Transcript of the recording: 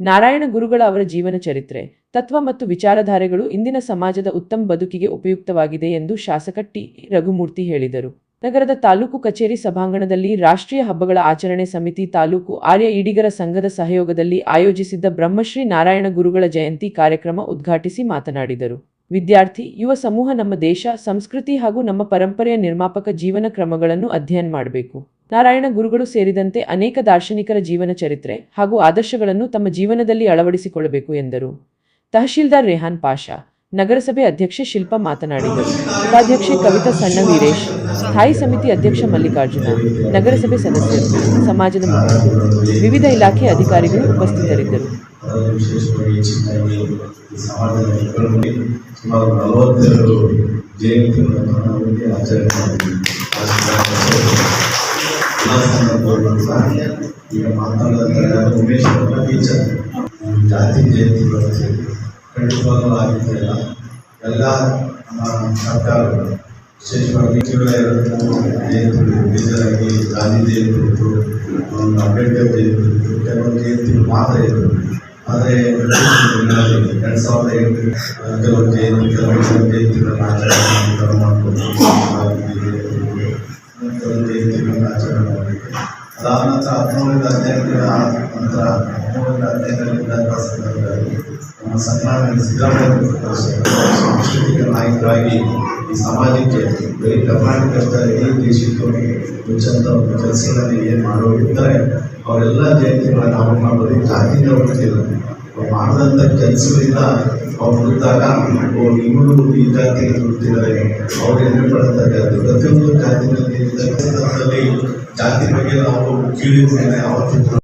ನಾರಾಯಣ ಗುರುಗಳ ಅವರ ಜೀವನ ಚರಿತ್ರೆ, ತತ್ವ ಮತ್ತು ವಿಚಾರಧಾರೆಗಳು ಇಂದಿನ ಸಮಾಜದ ಉತ್ತಮ ಬದುಕಿಗೆ ಉಪಯುಕ್ತವಾಗಿದೆ ಎಂದು ಶಾಸಕ ಟಿ. ರಘುಮೂರ್ತಿ ಹೇಳಿದರು. ನಗರದ ತಾಲೂಕು ಕಚೇರಿ ಸಭಾಂಗಣದಲ್ಲಿ ರಾಷ್ಟ್ರೀಯ ಹಬ್ಬಗಳ ಆಚರಣೆ ಸಮಿತಿ ತಾಲೂಕು ಆರ್ಯ ಈಡಿಗರ ಸಂಘದ ಸಹಯೋಗದಲ್ಲಿ ಆಯೋಜಿಸಿದ್ದ ಬ್ರಹ್ಮಶ್ರೀ ನಾರಾಯಣ ಗುರುಗಳ ಜಯಂತಿ ಕಾರ್ಯಕ್ರಮ ಉದ್ಘಾಟಿಸಿ ಮಾತನಾಡಿದರು. ವಿದ್ಯಾರ್ಥಿ, ಯುವ ಸಮೂಹ ನಮ್ಮ ದೇಶ, ಸಂಸ್ಕೃತಿ ಹಾಗೂ ನಮ್ಮ ಪರಂಪರೆಯ ನಿರ್ಮಾಪಕ ಜೀವನ ಕ್ರಮಗಳನ್ನು ಅಧ್ಯಯನ ಮಾಡಬೇಕು. ನಾರಾಯಣ ಗುರುಗಳು ಸೇರಿದಂತೆ ಅನೇಕ ದಾರ್ಶನಿಕರ ಜೀವನ ಚರಿತ್ರೆ ಹಾಗೂ ಆದರ್ಶಗಳನ್ನು ತಮ್ಮ ಜೀವನದಲ್ಲಿ ಅಳವಡಿಸಿಕೊಳ್ಳಬೇಕು ಎಂದರು. ತಹಶೀಲ್ದಾರ್ ರೆಹಾನ್ ಪಾಷಾ, ನಗರಸಭೆ ಅಧ್ಯಕ್ಷೆ ಶಿಲ್ಪಾ ಮಾತನಾಡಿದರು. ಉಪಾಧ್ಯಕ್ಷೆ ಕವಿತಾ ಸಣ್ಣ ವೀರೇಶ್, ಸ್ಥಾಯಿ ಸಮಿತಿ ಅಧ್ಯಕ್ಷ ಮಲ್ಲಿಕಾರ್ಜುನ, ನಗರಸಭೆ ಸದಸ್ಯರು, ಸಮಾಜದ ಮುಖಂಡರು, ವಿವಿಧ ಇಲಾಖೆ ಅಧಿಕಾರಿಗಳು ಉಪಸ್ಥಿತರಿದ್ದರು. ಸುಮಾರು ಈಗ ಮಾತನಾಡಿದ ಉಮೇಶ್ ಅವರ ಟೀಚರ್ ಜಾತಿ ಜಯಂತಿ ಬಗ್ಗೆ ಖಂಡಿತವಾಗಲೂ ಆಗಿದೆಯಲ್ಲ ಎಲ್ಲ ನಮ್ಮ ಸರ್ಕಾರಗಳು ವಿಶೇಷವಾಗಿ ಕೇವಲ ಎರಡು ಮೂರು ಜಯಂತಿಗಳು ಬೇಜಾರಾಗಿ ಗಾಂಧಿ ಜಯಂತಿ ಇತ್ತು ಒಂದು ಅಂಬೇಡ್ಕರ್ ಜಯಂತಿ ಇತ್ತು ಕೆಲವೊಂದು ಜಯಂತಿಗಳು ಮಾತ್ರ ಇತ್ತು ಆದರೆ ಎರಡು ಸಾವಿರದ ಎಂಟು ಕೆಲವು ಜಯಂತಿ ಕೆಲವು ಜಯಂತಿಗಳನ್ನು ಆಚರಣೆ ನಂತರ ಹದಿನೇಳರಿಂದ ನಂತರ ಹದಿನೇಳರಿಂದ ಸಂದರ್ಭದಲ್ಲಿ ನಮ್ಮ ಸಾಂಸ್ಕೃತಿಕ ನಾಯಕರಾಗಿ ಈ ಸಮಾಜಕ್ಕೆ ಬರೀ ಕರ್ನಾಟಕದ ಇಡೀ ದೇಶಕ್ಕೆ ಹೆಚ್ಚಂತ ಒಂದು ಕೆಲಸಗಳನ್ನು ಏನು ಮಾಡೋರಿದ್ದಾರೆ ಅವರೆಲ್ಲ ಜಯಂತಿಗಳನ್ನ ನಾವು ಮಾಡೋದು ಜಾತಿಗೆ ಹೋಗ್ತಿಲ್ಲ ಅವ್ರು ಮಾಡಿದಂಥ ಕೆಲಸಗಳಿಂದ ಅವ್ರು ಹುಟ್ಟಿದಾಗ ಅವ್ರು ಇವರು ಈ ಜಾತಿಗೆ ಹುಟ್ಟಿದ್ದಾರೆ. ಅವ್ರು ಹೆಮ್ಮೆ ಪಡತಕ್ಕಂಥದ್ದು ಪ್ರತಿಯೊಂದು ಜಾತಿನಲ್ಲಿ ಜಾತಿ ಬಗ್ಗೆ ನಾವು ಕೇಳಿ ಅವತ್ತು